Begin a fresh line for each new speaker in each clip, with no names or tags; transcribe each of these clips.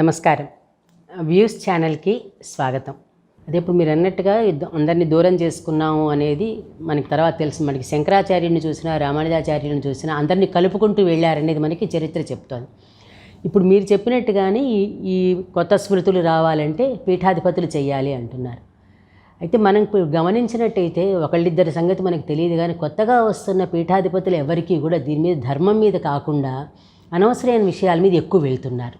నమస్కారం. వ్యూస్ ఛానల్కి స్వాగతం. అదే ఇప్పుడు మీరు అన్నట్టుగా అందరినీ దూరం చేసుకున్నాము అనేది మనకి తర్వాత తెలుసు. మనకి శంకరాచార్యుని చూసినా రామానుజాచార్యుని చూసినా అందరినీ కలుపుకుంటూ వెళ్ళారనేది మనకి చరిత్ర చెప్తోంది. ఇప్పుడు మీరు చెప్పినట్టుగానే ఈ ఈ కొత్త స్మృతులు రావాలంటే పీఠాధిపతులు చేయాలి అంటున్నారు. అయితే మనం గమనించినట్టయితే ఒకళ్ళిద్దరి సంగతి మనకు తెలియదు కానీ కొత్తగా వస్తున్న పీఠాధిపతులు ఎవరికీ కూడా దీని మీద ధర్మం మీద కాకుండా అనవసరమైన విషయాల మీద ఎక్కువ వెళ్తున్నారు.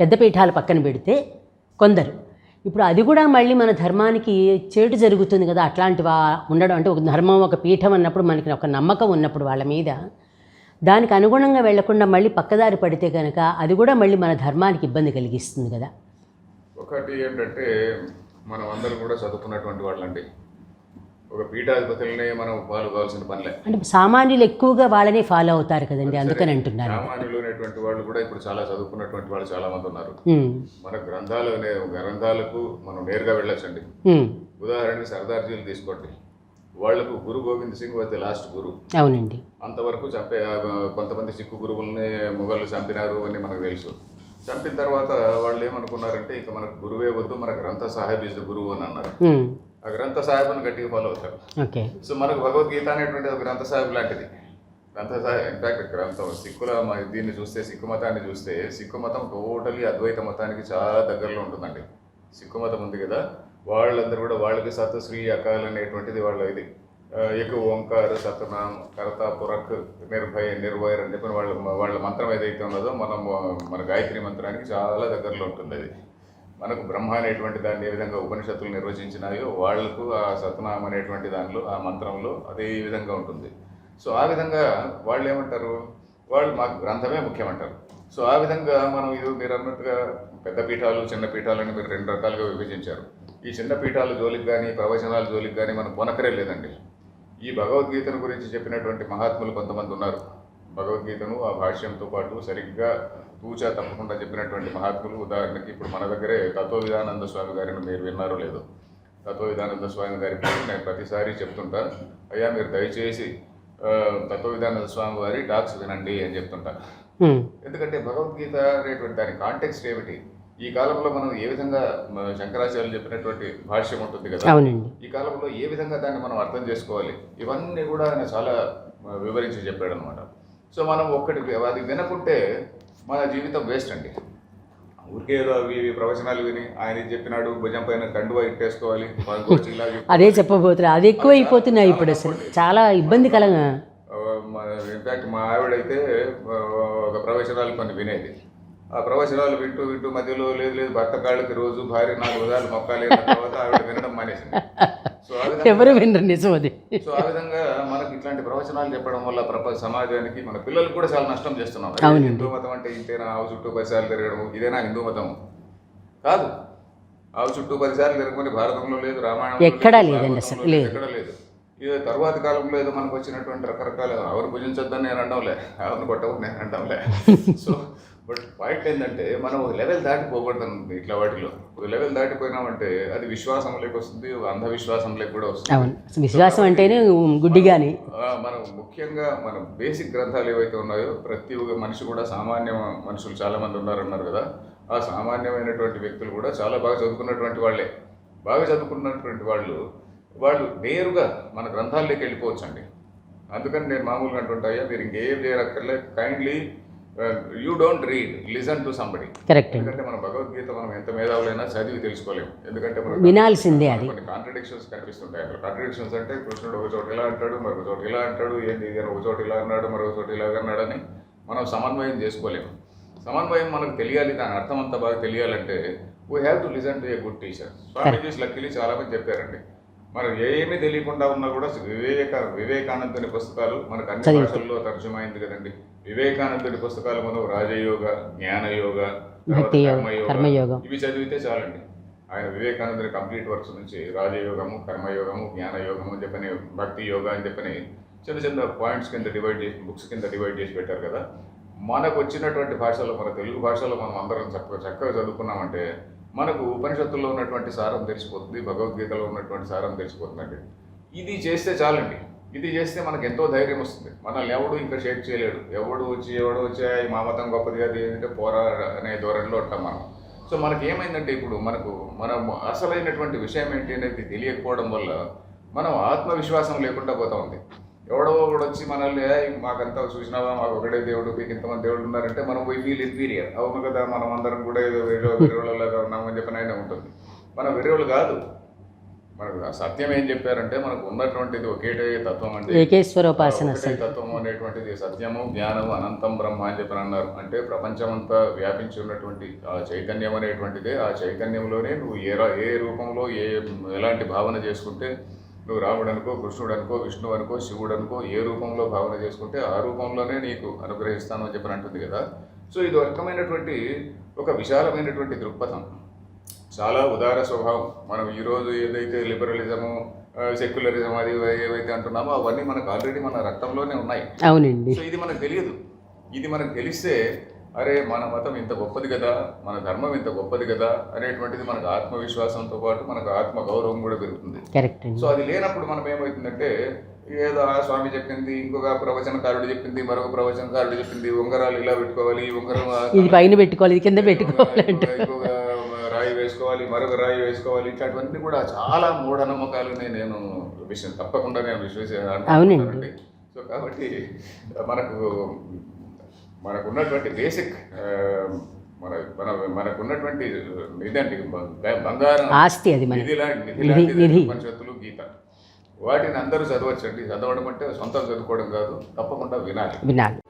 పెద్ద పీఠాలు పక్కన పెడితే కొందరు. ఇప్పుడు అది కూడా మళ్ళీ మన ధర్మానికి చేటు జరుగుతుంది కదా అట్లాంటి వా ఉండడం? అంటే ఒక ధర్మం ఒక పీఠం అన్నప్పుడు మనకి ఒక నమ్మకం ఉన్నప్పుడు వాళ్ళ మీద దానికి అనుగుణంగా వెళ్ళకుండా మళ్ళీ పక్కదారి పడితే కనుక అది కూడా మళ్ళీ మన ధర్మానికి ఇబ్బంది కలిగిస్తుంది కదా.
ఒకటి ఏంటంటే మనం అందరం కూడా చదువుకున్నటువంటి వాళ్ళండి. ఒక పీఠాధిపతులనే మనం ఫాలో కావాల్సిన పనిలే.
అంటే సామాన్యులు ఎక్కువగా వాళ్ళనే ఫాలో అవుతారు కదండి అందుకని అంటున్నాను.
సామాన్యులు అనేటువంటి వాళ్ళు కూడా ఇప్పుడు చాలా చదువుకున్నటువంటి వాళ్ళు చాలా మంది ఉన్నారు మన గ్రంథాలు అనే గ్రంథాలకు మనం నేరుగా వెళ్ళొచ్చండి. ఉదాహరణకి సర్దార్జీలు తీసుకోండి. వాళ్ళకు గురు గోవింద్ సింగ్ వచ్చే లాస్ట్ గురు
అవునండి.
అంతవరకు చంపే కొంతమంది సిక్కు గురువుల్ని మొఘళ్ళు చంపినారు అని మనకు తెలుసు. చంపిన తర్వాత వాళ్ళు ఏమనుకున్నారంటే ఇక మనకు గురువే వద్దు మన గ్రంథ సాహెబ్ ఇస్ గురువు అని అన్నారు. ఆ గ్రంథ సాహెబ్ని గట్టిగా ఫాలో అవుతారు
ఓకే.
సో మనకు భగవద్గీత అనేటువంటి ఒక గ్రంథ సాహెబ్ లాంటిది. గ్రంథ సాహెబ్ ఇన్ఫాక్ట్ గ్రంథం సిక్కుల దీన్ని చూస్తే సిక్కు మతాన్ని చూస్తే సిక్కు మతం టోటలీ అద్వైత మతానికి చాలా దగ్గరలో ఉంటుందండి. సిక్కు మతం ఉంది కదా వాళ్ళందరూ కూడా వాళ్ళకి సత్ శ్రీ అకాల్ అనేటువంటిది వాళ్ళ ఇది. ఎక్కువ ఓంకార్ సత్నాం కర్త పురక్ నిర్భయ నిర్వైర్ అని చెప్పిన వాళ్ళ వాళ్ళ మంత్రం ఏదైతే ఉన్నదో మనం మన గాయత్రి మంత్రానికి చాలా దగ్గరలో ఉంటుంది అది. మనకు బ్రహ్మ అనేటువంటి దాన్ని ఏ విధంగా ఉపనిషత్తులు నిర్వచించినాయో వాళ్ళకు ఆ సత్నాం అనేటువంటి దానిలో ఆ మంత్రంలో అదే విధంగా ఉంటుంది. సో ఆ విధంగా వాళ్ళు ఏమంటారు? వాళ్ళు మాకు గ్రంథమే ముఖ్యమంటారు. సో ఆ విధంగా మనం ఇది మీరు అన్నట్టుగా పెద్ద పీఠాలు చిన్న పీఠాలని మీరు రెండు రకాలుగా విభజించారు. ఈ చిన్న పీఠాల జోలికి కానీ ప్రవచనాల జోలికి కానీ మనం కొనకరే లేదండి. ఈ భగవద్గీతను గురించి చెప్పినటువంటి మహాత్ములు కొంతమంది ఉన్నారు. భగవద్గీతను ఆ భాష్యంతో పాటు సరిగ్గా తూచా తప్పకుండా చెప్పినటువంటి మహాత్ములు. ఉదాహరణకి ఇప్పుడు మన దగ్గరే తత్వ విధానంద స్వామి గారిని మీరు విన్నారో లేదో. తత్వ విధానంద స్వామి గారి పేరు నేను ప్రతిసారి చెప్తుంటా. అయ్యా మీరు దయచేసి తత్వ విధానంద స్వామి వారి టాక్స్ వినండి అని చెప్తుంటా. ఎందుకంటే భగవద్గీత అనేటువంటి దాని కాంటెక్స్ట్ ఏమిటి? ఈ కాలంలో మనం ఏ విధంగా శంకరాచార్యులు చెప్పినటువంటి భాష్యం ఉంటుంది కదా? ఈ కాలంలో ఏ విధంగా దాన్ని మనం అర్థం చేసుకోవాలి? ఇవన్నీ కూడా ఆయన చాలా వివరించి చెప్పాడు అనమాట సో మనం ఒక్కటి అది వినకుంటే మన జీవితం వేస్ట్ అండి. ఊరికే అవి ఇవి ప్రవచనాలు విని ఆయన చెప్పినాడు భుజం పైన కండువా ఇట్టేసుకోవాలి.
అదే చెప్పబోతున్నా. అది ఎక్కువ అయిపోతున్నాయి ఇప్పుడు అసలు. చాలా ఇబ్బందికరంగా.
ఇన్ఫాక్ట్ మా ఆవిడైతే ఒక ప్రవచనాలు కొన్ని వినేది. ఆ ప్రవచనాలు వింటూ వింటూ మధ్యలో లేదు లేదు భర్త కాళ్ళకి రోజు భార్య నాలుగు ఉదాలు మొక్కాలి తర్వాత ఆవిడ వినడం మానేసింది.
ఎవరు వినరు నిజం అది.
సో ఆ విధంగా మనకి ఇట్లాంటి ప్రవచనాలు చెప్పడం వల్ల ప్రపంచ సమాజానికి మన పిల్లలకు కూడా చాలా నష్టం చేస్తున్నాం. హిందూ మతం అంటే ఇంతేనా? ఆవు చుట్టూ పది సార్లు తిరగడం ఇదేనా హిందూ మతం? కాదు. ఆవు చుట్టూ పది సార్లు తిరగమని భారతంలో లేదు రామాయణంలో
ఎక్కడా
లేదు,
లేదండి అసలు, లేదు.
ఎక్కడా లేదు. ఇది తరువాతి కాలంలో ఏదో మనకు వచ్చినటువంటి రకరకాల ఆవును భుజించొద్దని నేను అనడంలే ఆవును కొట్టవని నేను అనడంలే. సో బట్ పాయింట్ ఏంటంటే మనం ఒక లెవెల్ దాటిపోకూడదు ఇట్లా వాటిలో. ఒక లెవెల్ దాటిపోయినామంటే అది విశ్వాసంలోకి వస్తుంది అంధవిశ్వాసంలోకి కూడా వస్తుంది.
విశ్వాసం అంటేనే గుడ్డిగాని
ఆ, మనం ముఖ్యంగా మన బేసిక్ గ్రంథాలు ఏవైతే ఉన్నాయో ప్రతి ఒక్క మనిషి కూడా సామాన్య మనుషులు చాలా మంది ఉన్నారన్నారు కదా. ఆ సామాన్యమైనటువంటి వ్యక్తులు కూడా చాలా బాగా చదువుకున్నటువంటి వాళ్ళే. బాగా చదువుకున్నటువంటి వాళ్ళు వాళ్ళు నేరుగా మన గ్రంథాల్లోకి వెళ్ళిపోవచ్చండి. అందుకని నేను మామూలుగా అంటుంటాయా మీరు ఇంకేం చేయనక్కర్లే kindly you don't read listen to somebody
correct
ఎందుకంటే మన భగవద్గీత మనం ఎంత మేధావులైనా చదివి తెలుసుకోలేము ఎందుకంటే మనం
వినాల్సిందే అది.
కొన్ని కాంట్రడిక్షన్స్ కనిపిస్తుంటాయి అక్కడ కాంట్రడిక్షన్స్ అంటే కృష్ణుడు ఒక చోట ఇలా అంటాడు మరొక చోట ఇలా అంటాడు ఏంటి ఇది ఒక చోట ఇలా అన్నాడు మరొక చోట ఇలా అన్నాడు అని మనం సమన్వయం చేసుకోలేము సమన్వయం మనకు తెలియాలి దాని అర్థం అంతా బాగా తెలియాలంటే we have to listen to a good teacher swamijis luckily చాలా మంది చెప్పారండి. మనం ఏమీ తెలియకుండా ఉన్నా కూడా వివేక వివేకానందుని పుస్తకాలు మనకు అన్ని. భాషల్లో తర్జుమైంది కదండి వివేకానందుడి పుస్తకాలు మనం రాజయోగ జ్ఞానయోగ కర్మయోగం. ఇవి చదివితే చాలండి ఆయన వివేకానందుని కంప్లీట్ వర్క్స్ నుంచి రాజయోగము కర్మయోగము జ్ఞానయోగము అని చెప్పని భక్తి యోగ అని చెప్పని చిన్న చిన్న పాయింట్స్ కింద డివైడ్ చేసి బుక్స్ కింద డివైడ్ చేసి పెట్టారు కదా మనకు వచ్చినటువంటి భాషలో మన తెలుగు భాషలో మనం అందరం చక్కగా చక్కగా చదువుకున్నామంటే మనకు ఉపనిషత్తుల్లో ఉన్నటువంటి సారం తెలిసిపోతుంది భగవద్గీతలో ఉన్నటువంటి సారం తెలిసిపోతుందండి. ఇది చేస్తే చాలండి. ఇది చేస్తే మనకు ఎంతో ధైర్యం వస్తుంది. మనల్ని ఎవడు ఇంకా షేక్ చేయలేడు. ఎవడు వచ్చి ఎవడు వచ్చి మా మతం గొప్పది అది ఏంటంటే పోరా అనే ధోరణిలో ఉంటాం మనం. సో మనకి ఏమైందంటే ఇప్పుడు మనకు మనం అసలైనటువంటి విషయం ఏంటి అనేది తెలియకపోవడం వల్ల మనం ఆత్మవిశ్వాసం లేకుండా పోతా ఉంది. ఎవడో ఒకడు వచ్చి మనల్ని "ఏయ్, మాకంతా చూసినావా? మాకు ఒకటే దేవుడు మీకు ఇంతమంది దేవుడు ఉన్నారంటే మనం వై ఫీల్ ఇన్ఫీరియర్ అవును కదా మనం అందరం కూడా ఏదో వేరే వెర్రోళ్ళలాగా ఉన్నామని చెప్పిన ఆయన ఉంటుంది. మనం వెర్రోళ్ళు కాదు. మనకు ఆ సత్యం ఏం చెప్పారంటే మనకు ఉన్నటువంటిది ఒకేటే తత్వం అంటే
ఏకేశ్వరోపాసన
తత్వం అనేటువంటిది సత్యము జ్ఞానము అనంతం బ్రహ్మ అని చెప్పి అన్నారు. అంటే ప్రపంచమంతా వ్యాపించి ఉన్నటువంటి ఆ చైతన్యం అనేటువంటిదే. ఆ చైతన్యంలోనే నువ్వు ఏ ఏ రూపంలో ఏ ఎలాంటి భావన చేసుకుంటే నువ్వు రాముడు అనుకో కృష్ణుడు అనుకో విష్ణువు అనుకో శివుడు అనుకో ఏ రూపంలో భావన చేసుకుంటే ఆ రూపంలోనే నీకు అనుగ్రహిస్తాను అని చెప్పి అంటుంది కదా. సో ఇది రకమైనటువంటి ఒక విశాలమైనటువంటి దృక్పథం. చాలా ఉదార స్వభావం. మనం ఈరోజు ఏదైతే లిబరలిజము సెక్యులరిజం అది ఏవైతే అంటున్నామో అవన్నీ మనకు ఆల్రెడీ మన రక్తంలోనే ఉన్నాయి.
అవునండి.
సో ఇది మనకు తెలియదు. ఇది మనకు తెలిస్తే అరే మన మతం ఇంత గొప్పది కదా మన ధర్మం ఇంత గొప్పది కదా అనేటువంటిది మనకు ఆత్మవిశ్వాసంతో పాటు మనకు ఆత్మ గౌరవం కూడా పెరుగుతుంది. సో అది లేనప్పుడు మనం ఏమవుతుందంటే ఏదో ఆ స్వామి చెప్పింది ఇంకొక ప్రవచనకారుడు చెప్పింది మరొక ప్రవచనకారుడు చెప్పింది ఉంగరాలు ఇలా పెట్టుకోవాలి ఈ ఉంగరం
ఇది పైన పెట్టుకోవాలి కింద పెట్టుకోవాలి అంటే
ఇంకొక రాయి వేసుకోవాలి మరొక రాయి వేసుకోవాలి ఇట్లాంటివన్నీ కూడా చాలా మూఢనమ్మకాలని నేను విషయం తప్పకుండా నేను విశ్వసి
అవునండి.
సో కాబట్టి మనకు మనకు ఉన్నటువంటి బేసిక్ మన మన మనకు ఉన్నటువంటి ఇదండి బంగారం.
ఆస్తి అది
నిధి లాంటి
నిధి.
ఉపనిషత్తులు గీత. వాటిని అందరూ చదవచ్చండి. చదవడం అంటే సొంతం చదువుకోవడం కాదు తప్పకుండా వినాలి.
వినాలి.